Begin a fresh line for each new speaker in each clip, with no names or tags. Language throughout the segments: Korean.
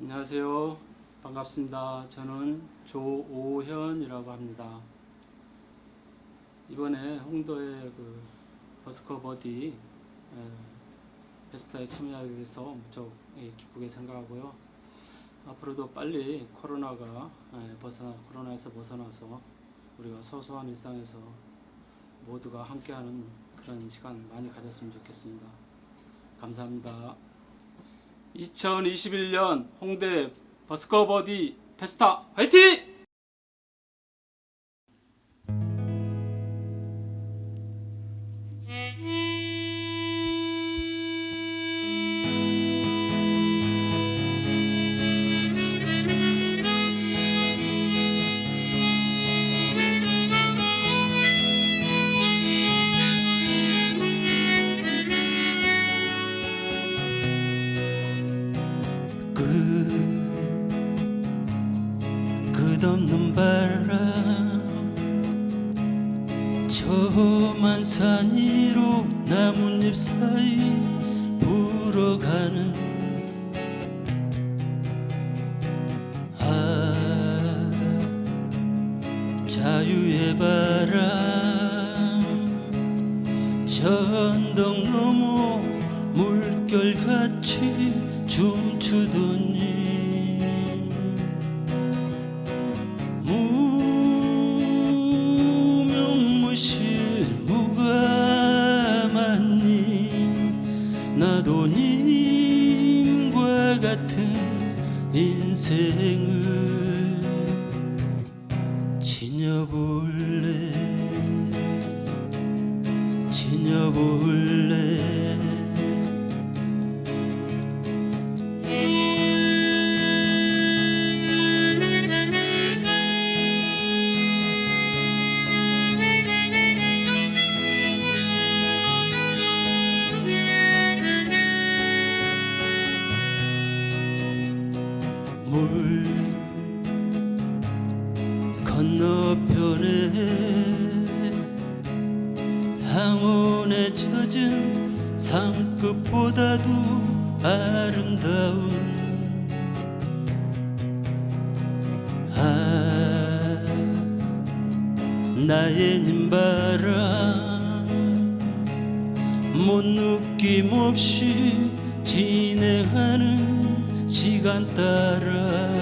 안녕하세요. 반갑습니다. 저는 조오현이라고 합니다. 이번에 홍도의 그 버스커 버디 에, 페스타에 참여하게 돼서 무척 예, 기쁘게 생각하고요. 앞으로도 빨리 코로나가 에, 벗어나 코로나에서 벗어나서 우리가 소소한 일상에서 모두가 함께하는 그런 시간 많이 가졌으면 좋겠습니다. 감사합니다. 2021년 홍대 버스커 버디 페스타 화이팅!
끝없는 바람 저만 산 위로 나뭇잎 사이 불어가는 아 자유의 바람. 전덕 넘어 물결같이 춤추더 지녀 나의 님바람. 못 느낌 없이 진행하는 시간 따라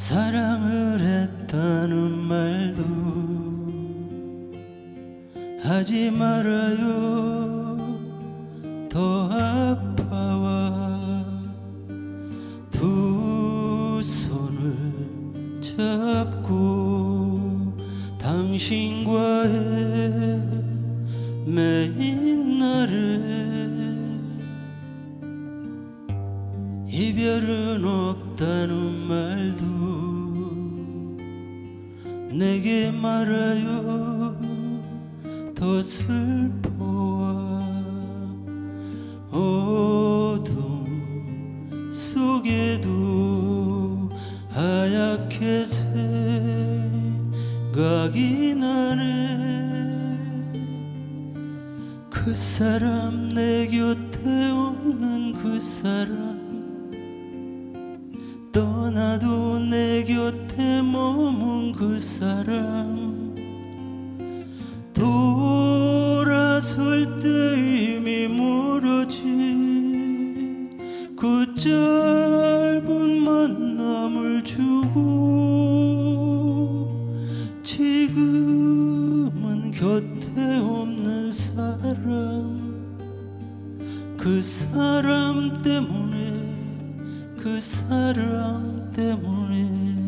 사랑을 했다는 말도 하지 말아요. 더 아파와 두 손을 잡고 당신과의 매인 날에 이별은 없다는 말도 내게 말아요 더 슬퍼와 어둠 속에도 하얗게 생각이 나네. 그 사람 내 곁에 없는 그 사람 떠나도 사람 돌아설 때 이미 멀어진 그 짧은 만남을 주고 지금은 곁에 없는 사람 그 사람 때문에 그 사람 때문에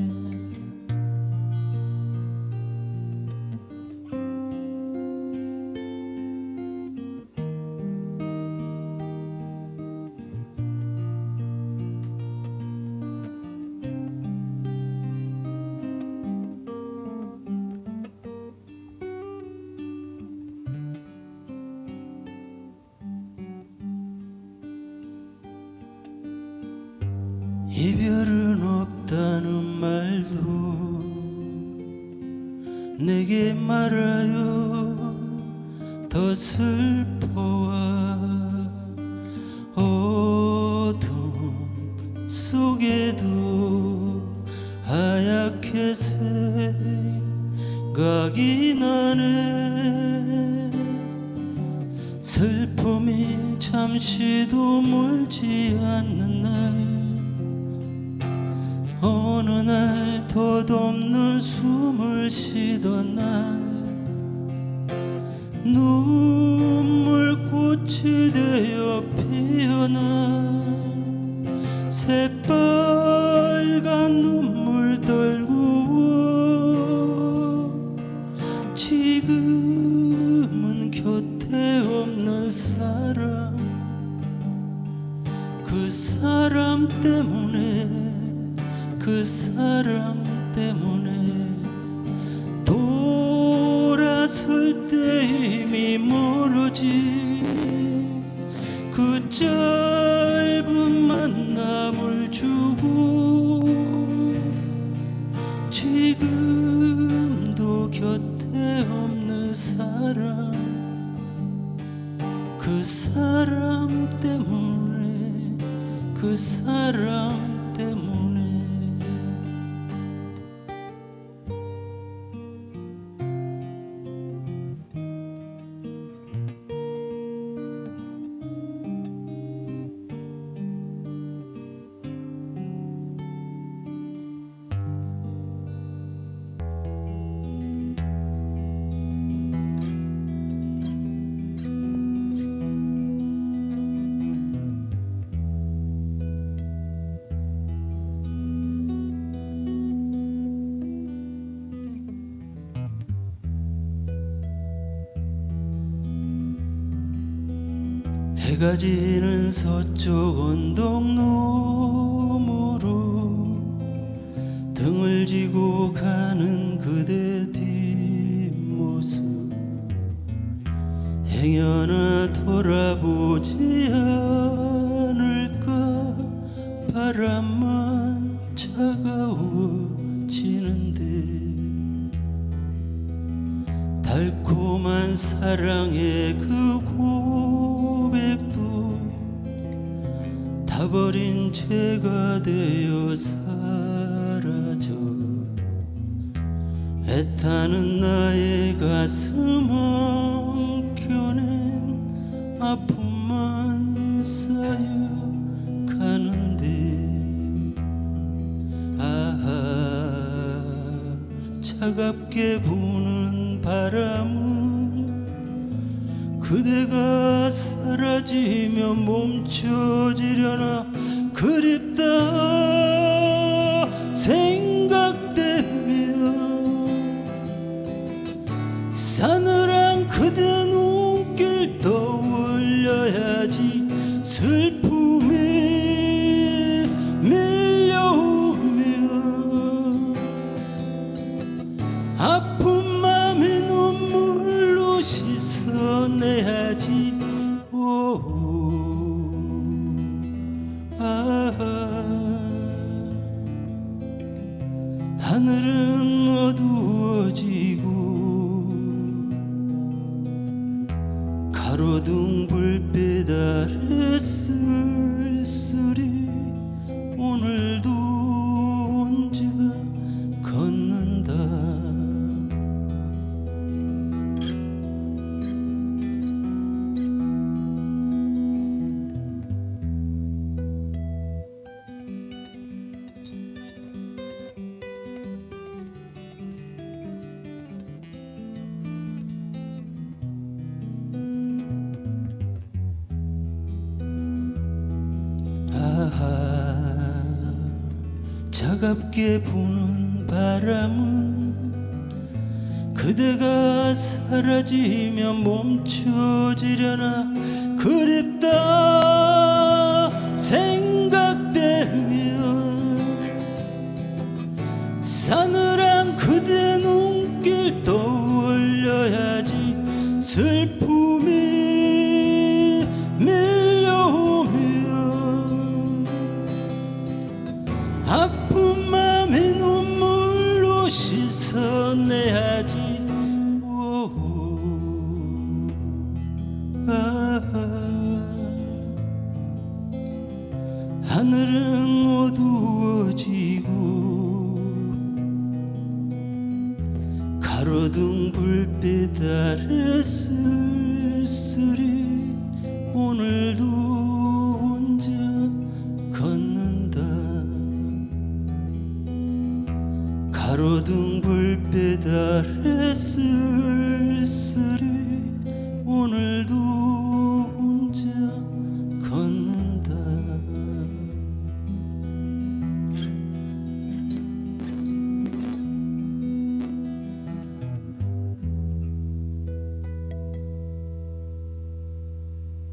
이별은 없다는 말도 내게 말아요. 더 슬퍼와 어둠 속에도 하얗게 생각이 나네. 슬픔이 잠시도 멀지 않는 날 어느 날 덧없는 숨을 쉬던 날. 눈 그 사람 때문에 돌아설 때 이미 멀어진 그 짧은 만남을 주고 지금도 곁에 없는 사람 그 사람 때문에 그 사람 때문에 해가 지는 서쪽 언덕 너머로 등을 지고 가는 그대 뒷모습. 행여나 돌아보지 않을까 바람만 차가워지는데. 달콤한 사랑의 그고 다 버린 죄가 되어 사라져. 애타는 나의 가슴 엉켜낸 아픔만 쌓여 가는데. 아하 차갑게 부는 바람은 그대가 사라지면 멈춰지려나 그립다 차갑게 부는 바람은 그대가 사라지면 멈춰지려나 그립다 생각되면 싸늘한 그대 눈길 떠올려야지 슬픔 하늘은 어두워지고 가로등 불빛 아래 쓸쓸히 오늘도 혼자 걷는다. 가로등 불빛 아래 쓸